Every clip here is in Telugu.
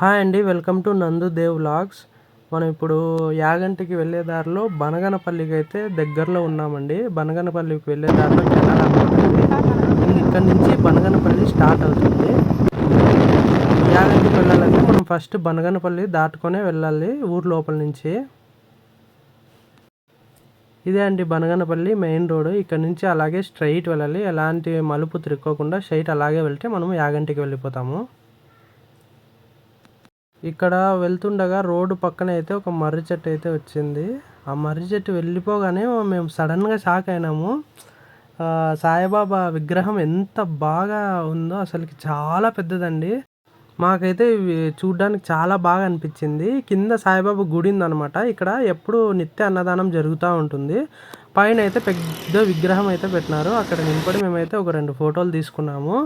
హాయ్ అండి వెల్కమ్ టు నందు దేవ్ వ్లాగ్స్. మనం ఇప్పుడు యాగంటికి వెళ్ళే దారిలో బనగనపల్లికి అయితే దగ్గరలో ఉన్నామండి. బనగనపల్లికి వెళ్ళే దారిలో కెనాల్ ఇక్కడ నుంచి బనగనపల్లి స్టార్ట్ అవుతుంది. యాగంటికి వెళ్ళాలంటే మనం ఫస్ట్ బనగనపల్లి దాటుకొనే వెళ్ళాలి ఊరు లోపల నుంచి. ఇదే అండి బనగనపల్లి మెయిన్ రోడ్. ఇక్కడ నుంచి అలాగే స్ట్రైట్ వెళ్ళాలి. ఎలాంటి మలుపు తిరుక్కోకుండా స్ట్రైట్ అలాగే వెళ్తే మనం యాగంటికి వెళ్ళిపోతాము. ఇక్కడ వెళ్తుండగా రోడ్డు పక్కన అయితే ఒక మర్రి చెట్టు అయితే వచ్చింది. ఆ మర్రి చెట్టు వెళ్ళిపోగానే మేము సడన్గా షాక్ అయినాము. సాయిబాబా విగ్రహం ఎంత బాగా ఉందో అసలుకి చాలా పెద్దదండి. మాకైతే ఇవి చూడ్డానికి చాలా బాగా అనిపించింది. కింద సాయిబాబా గుడి ఉందన్నమాట. ఇక్కడ ఎప్పుడు నిత్య అన్నదానం జరుగుతూ ఉంటుంది. పైన అయితే పెద్ద విగ్రహం అయితే పెట్టినారు. అక్కడ నింపడి మేమైతే ఒక రెండు ఫోటోలు తీసుకున్నాము.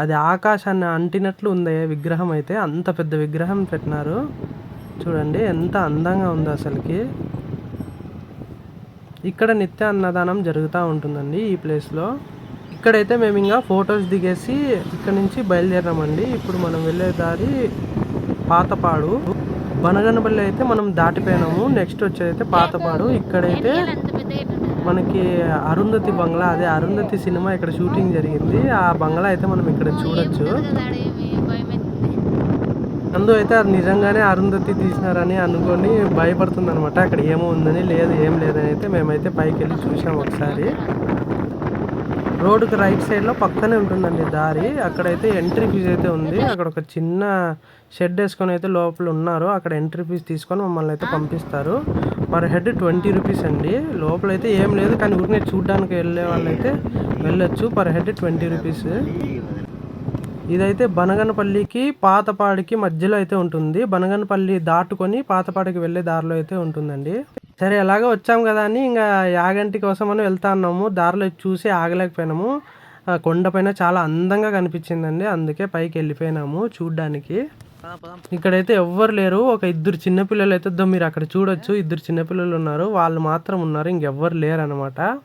అది ఆకాశాన్ని అంటినట్లు ఉంది విగ్రహం అయితే. అంత పెద్ద విగ్రహం పెట్టినారు. చూడండి ఎంత అందంగా ఉంది అసలుకి. ఇక్కడ నిత్య అన్నదానం జరుగుతూ ఉంటుందండి ఈ ప్లేస్లో. ఇక్కడైతే మేము ఇంకా ఫొటోస్ దిగేసి ఇక్కడ నుంచి బయలుదేరామండి ఇప్పుడు మనం వెళ్ళే దారి పాతపాడు. బనగనపల్లి అయితే మనం దాటిపోయినాము. నెక్స్ట్ వచ్చేదైతే పాతపాడు. ఇక్కడైతే మనకి అరుంధతి బంగ్లా అదే అరుంధతి సినిమా ఇక్కడ షూటింగ్ జరిగింది. ఆ బంగ్లా అయితే మనం ఇక్కడ చూడొచ్చు. అందు అయితే అది నిజంగానే అరుంధతి తీసినారని అనుకొని భయపడుతుంది అనమాట అక్కడ ఏమో ఉందని లేదు ఏం లేదని అయితే మేమైతే పైకి వెళ్ళి చూసాం ఒకసారి. రోడ్డుకి రైట్ సైడ్లో పక్కనే ఉంటుందండి దారి. అక్కడైతే ఎంట్రీ ఫీజు అయితే ఉంది. అక్కడ ఒక చిన్న షెడ్ వేసుకొని అయితే లోపల ఉన్నారు. అక్కడ ఎంట్రీ ఫీజు తీసుకొని మమ్మల్ని అయితే పంపిస్తారు. పర్ హెడ్ ట్వంటీ రూపీస్ అండి. లోపల అయితే ఏం లేదు కానీ ఊరినే చూడడానికి వెళ్ళే వాళ్ళైతే వెళ్ళొచ్చు. Per head twenty rupees. ఇదైతే బనగనపల్లికి పాతపాడికి మధ్యలో అయితే ఉంటుంది. బనగనపల్లి దాటుకొని పాతపాడికి వెళ్ళే దారిలో అయితే ఉంటుందండి. సరే ఎలాగో వచ్చాం కదా అని ఇంకా యాగంటి కోసం అని వెళ్తా ఉన్నాము దారిలో చూసి ఆగలేకపోయినాము. ఆ కొండపైన చాలా అందంగా కనిపించిందండి. అందుకే పైకి వెళ్ళిపోయినాము చూడ్డానికి. ఇక్కడైతే ఎవ్వరు లేరు. ఒక ఇద్దరు చిన్నపిల్లలు అయితే దో మీరు అక్కడ చూడొచ్చు. ఇద్దరు చిన్నపిల్లలు ఉన్నారు. వాళ్ళు మాత్రం ఉన్నారు. ఇంకెవ్వరు లేరు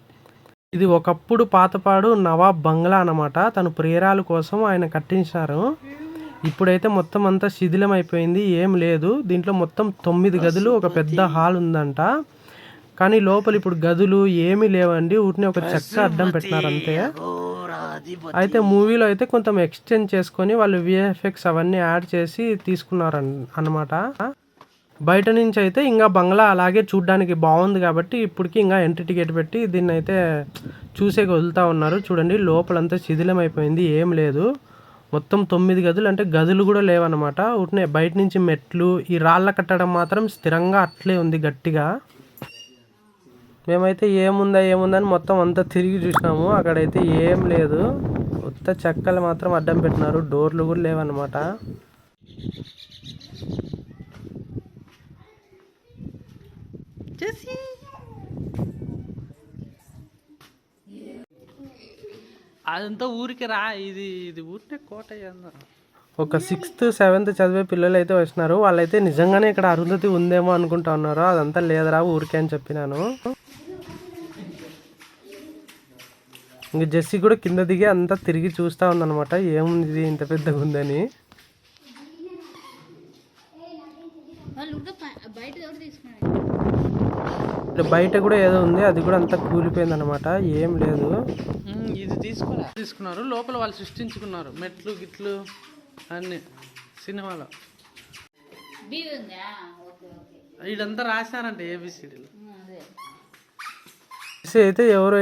ఇది ఒకప్పుడు పాతపాడు నవాబ్ బంగ్లా అన్నమాట. తను ప్రేరాల కోసం ఆయన కట్టించారు. ఇప్పుడైతే మొత్తం అంతా శిథిలం అయిపోయింది ఏం లేదు. దీంట్లో మొత్తం తొమ్మిది గదులు ఒక పెద్ద హాల్ ఉందంట. కానీ లోపల ఇప్పుడు గదులు ఏమీ లేవండి. ఊరిని ఒక చెక్క అడ్డం పెట్టినారు అంతే. అయితే మూవీలో అయితే కొంచెం ఎక్స్టెండ్ చేసుకొని వాళ్ళు విఎఫ్ఎక్స్ అవన్నీ యాడ్ చేసి తీసుకున్నారు అన్నమాట. బయట నుంచి అయితే ఇంకా బంగ్లా అలాగే చూడ్డానికి బాగుంది కాబట్టి ఇప్పటికి ఇంకా ఎంట్రీ టికెట్ పెట్టి దీన్ని అయితే చూసే వదులుతా ఉన్నారు. చూడండి లోపలంతా శిథిలం అయిపోయింది ఏం లేదు. మొత్తం తొమ్మిది గదులు అంటే గదులు కూడా లేవన్నమాట. ఉట్నే బయట నుంచి మెట్లు ఈ రాళ్ళ కట్టడం మాత్రం స్థిరంగా అట్లే ఉంది గట్టిగా. మేమైతే ఏముందా ఏముందని మొత్తం అంతా తిరిగి చూసినాము. అక్కడైతే ఏం లేదు. కొత్త చెక్కలు మాత్రం అడ్డం పెట్టినారు. డోర్లు కూడా లేవన్నమాట. అదంతా ఊరికి రా ఇది ఇది ఊరికే కోట. ఒక సిక్స్త్ సెవెంత్ చదివే పిల్లలు అయితే వచ్చినారు వాళ్ళైతే నిజంగానే ఇక్కడ అరుంధతి ఉందేమో అనుకుంటా ఉన్నారు అదంతా లేదురా ఊరికే అని చెప్పినాను. ఇంక జెస్సీ కూడా కింద దిగి అంతా తిరిగి చూస్తా ఉందన్నమాట ఏముంది ఇది ఇంత పెద్దగా ఉందని బయట ఎవరు తీసుకున్నారు? ఇక్కడ బయట కూడా ఏదో ఉంది అది కూడా అంతా కూలిపోయింది అనమాట ఏం లేదు. ఇది తీసుకోరా. తీసుకున్నారు లోపల వాళ్ళు సృష్టించుకున్నారు మెట్లు గిట్లు అన్ని సినిమాలో. వీళ్ళంతా రాశారంట ఏబిసిడీలు. అయితే ఎవరో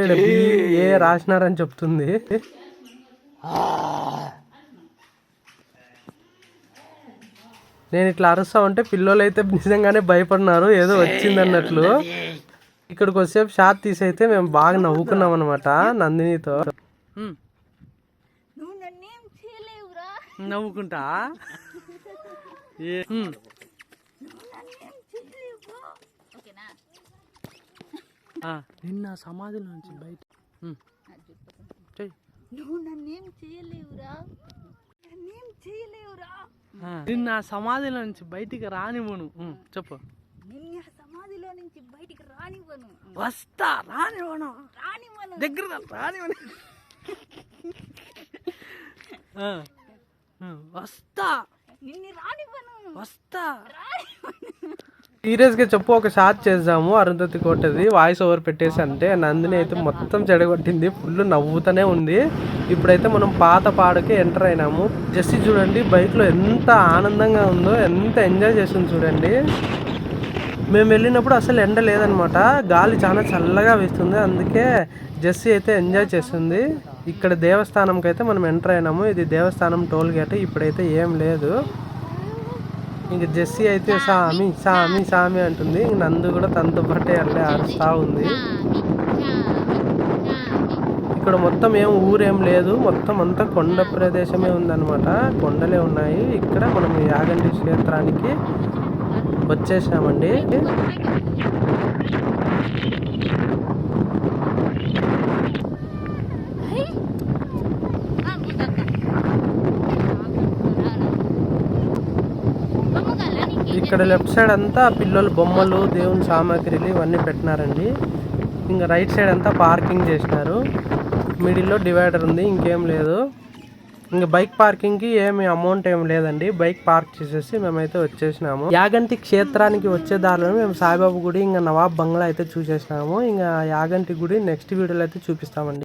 ఏ రాసినారని చెప్తుంది. నేను ఇట్లా అరుస్తా ఉంటే పిల్లలు అయితే నిజంగానే భయపడినారు ఏదో వచ్చింది అన్నట్లు ఇక్కడికి వచ్చేపు షాట్ తీసైతే మేము బాగా నవ్వుకున్నాం అనమాట నందినితో. నవ్వుకుంటా? ఏ ఉమ్, ఓకేనా? ఆ, నిన్న సమాధి నుంచి బయట నన్నేం చేయలేవురా. నన్నేం చేయలేవురా. ఆ, నిన్న సమాధి నుంచి బయటికి రానివ్వను. చెప్పు. నిన్న సమాధిలో నుంచి బయటికి రానివ్వను. వస్తా రానివ్వను. రానివ్వను. దగ్గర రానివ్వను. వస్తా. నిన్ను రానివ్వను. వస్తా. సీరియస్గా చెప్పు ఒక షాట్ చేద్దాము. అరుంధతి కొట్టది. వాయిస్ ఓవర్ పెట్టేసి అంటే నందిని అయితే మొత్తం చెడగొట్టింది. ఫుల్ నవ్వుతూనే ఉంది. ఇప్పుడైతే మనం పాత పాడకి ఎంటర్ అయినాము. జస్ట్ చూడండి బైక్లో ఎంత ఆనందంగా ఉందో ఎంత ఎంజాయ్ చేస్తుంది చూడండి. మేము వెళ్ళినప్పుడు అసలు ఎండ లేదనమాట. గాలి చాలా చల్లగా వీస్తుంది. అందుకే జెస్సీ అయితే ఎంజాయ్ చేస్తుంది. ఇక్కడ దేవస్థానంకి అయితే మనం ఎంటర్ అయినాము. ఇది దేవస్థానం టోల్ గేట్. ఇప్పుడైతే ఏం లేదు. ఇంక జెస్సీ అయితే సామి సామి సామి అంటుంది. ఇంక నందు కూడా తనతో పాటే అల్లే అరుస్తూ ఉంది. ఇక్కడ మొత్తం ఏం ఊరేం లేదు. మొత్తం అంతా కొండ ప్రదేశమే ఉందన్నమాట కొండలే ఉన్నాయి. ఇక్కడ మనం యాగంటి క్షేత్రానికి వచ్చేసామండి. ఇక్కడ లెఫ్ట్ సైడ్ అంతా పిల్లలు బొమ్మలు దేవుని సామాగ్రిలు ఇవన్నీ పెట్టినారండి. ఇంకా రైట్ సైడ్ అంతా పార్కింగ్ చేసినారు. మిడిల్లో డివైడర్ ఉంది ఇంకేం లేదు. ఇంకా బైక్ పార్కింగ్కి ఏమి అమౌంట్ ఏం లేదండి. బైక్ పార్క్ చేసేసి మేమైతే వచ్చేసినాము. యాగంటి క్షేత్రానికి వచ్చే దారిలో మేము సాయిబాబు గుడి ఇంకా నవాబ్ బంగ్లా అయితే చూసేసినాము. ఇంకా యాగంటి గుడి నెక్స్ట్ వీడియోలో అయితే చూపిస్తామండి.